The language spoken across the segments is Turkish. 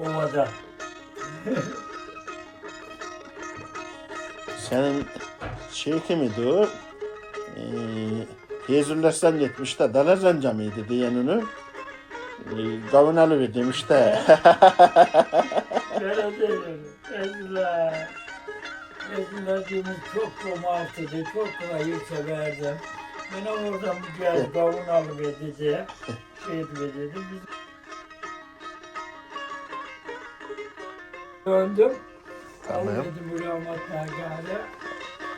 ovada. Senin şey kimiydi o? Ee, Feyzullah zannetmiş de Dalacanca mıydı diyen onu? Ee, Gavun alıver demiş de. Böyle çok romantikti, çok kolayı severdim. Bana oradan bir gel kavun alıverdi diye şey etmedi. Biz döndüm. Tamam. Alırdım Mülamat Nagare.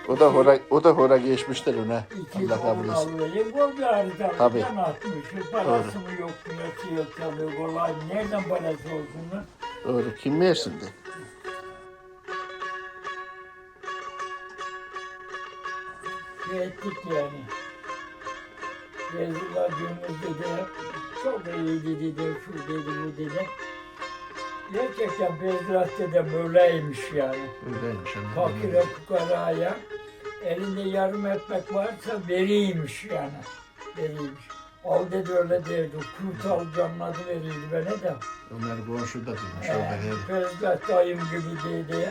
o da hora, o da hora geçmiştir ona. Allah kabul etsin. alıverdim. Gol gari Tabii. tabii. Atmışım. Parası mı yok, nesi yok tabii. Kolay. Nereden parası olsun lan? Doğru. Kim versin de? şey ettik yani. Rezullah Cumhur dedi, çok iyiydi dedi, şu dedi, bu dedi. Gerçekten Bezrat de böyleymiş yani. Öyleymiş. ama. Fakire fukaraya elinde yarım ekmek varsa veriymiş yani. Veriymiş. Al dedi öyle derdi. Kurt alacağım adı verildi bana da. Ömer komşu da demiş. Orada Ee. Bezrat dayım gibi dedi.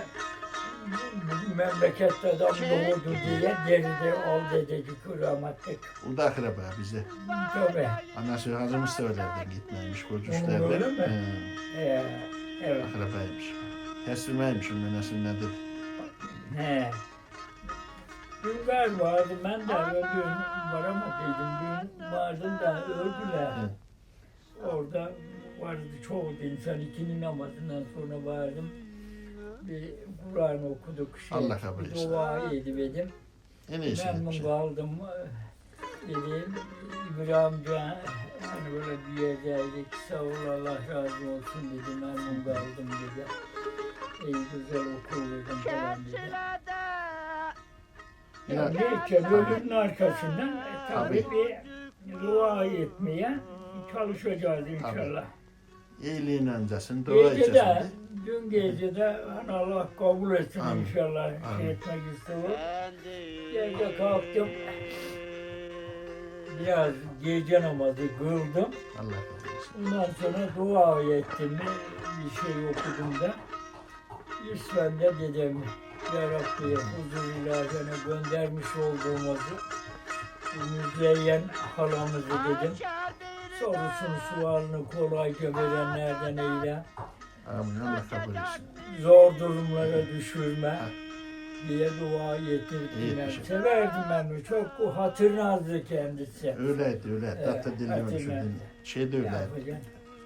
Memlekette adam doğdu diye derdi al dedi kuramattık. O da akraba bize. Tabii. Anası Hazım Severler'den gitmemiş. Öyle Koçuşlar'dan. mi? He, Ee, evet. akrabaymış. Teslimeymiş onun anası nedir? He. Dün vardı, ben de öldüm, varamadıydım. Dün vardım da öldüler. Orada vardı çoğu insan, ikinin namazından sonra vardım. Bir Kur'an okuduk. Şey, Allah kabul etsin. Dua edildim. En iyisi Memnun kaldım. Dedim, İbrahim amca hani böyle bir yerdeydik. Sağ ol Allah razı olsun dedi. Memnun kaldım dedi. İyi güzel okul dedim falan dedi. Ya, Yani neyse ölümün arkasından e, tabii bir dua etmeye çalışacağız inşallah. iyiliğin ancasın, dua Gece edeceksin de, dün gece de hani Allah kabul etsin Amin. inşallah Amin. şey etmek istiyorum. Gece kalktım. Biraz gece namazı kıldım. Allah kabul etsin. Ondan sonra dua ettim. Bir şey okudum da. İsmen de dedim. Ya Rabbi huzur ilahine göndermiş olduğumuzu müzeyyen halamızı dedim. Sorusunu sualını kolayca verenlerden eyle. Amin. Allah kabul etsin. Zor durumlara düşürme diye dua ettirdim. bir şey. Severdim ben onu. Çok hatırnazdı kendisi. Öyleydi, öyle. Evet, dilli hatırladım. ölçüldü. Şey de öyleydi.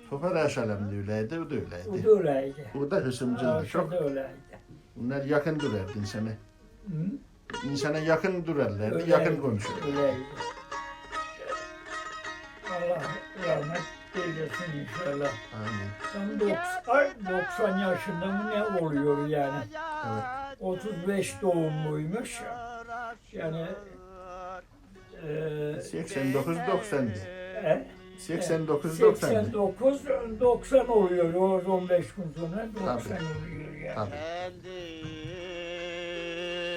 Topar Aşalem de öyleydi, o da O öyleydi. da öyleydi. O da hısımcıldı Aşağı çok. da öyleydi. Bunlar yakın durardı insana. Hı? İnsana yakın durarlardı, Öyleydi, yakın konuşurdu. Öyleydi. Allah rahmet eylesin inşallah. Amin. Tam 90, ay, 90 yaşında mı ne oluyor yani? Evet. 35 doğumluymuş. Yani e, 89-90'dı. e, 89-90'dı. 89 90 oluyor o 15 gün sonra 90 Tabii. oluyor yani. Tabii.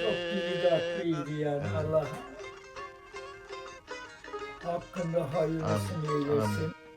Çok dertliydi yani Allah hakkında hayırlısını eylesin. amin.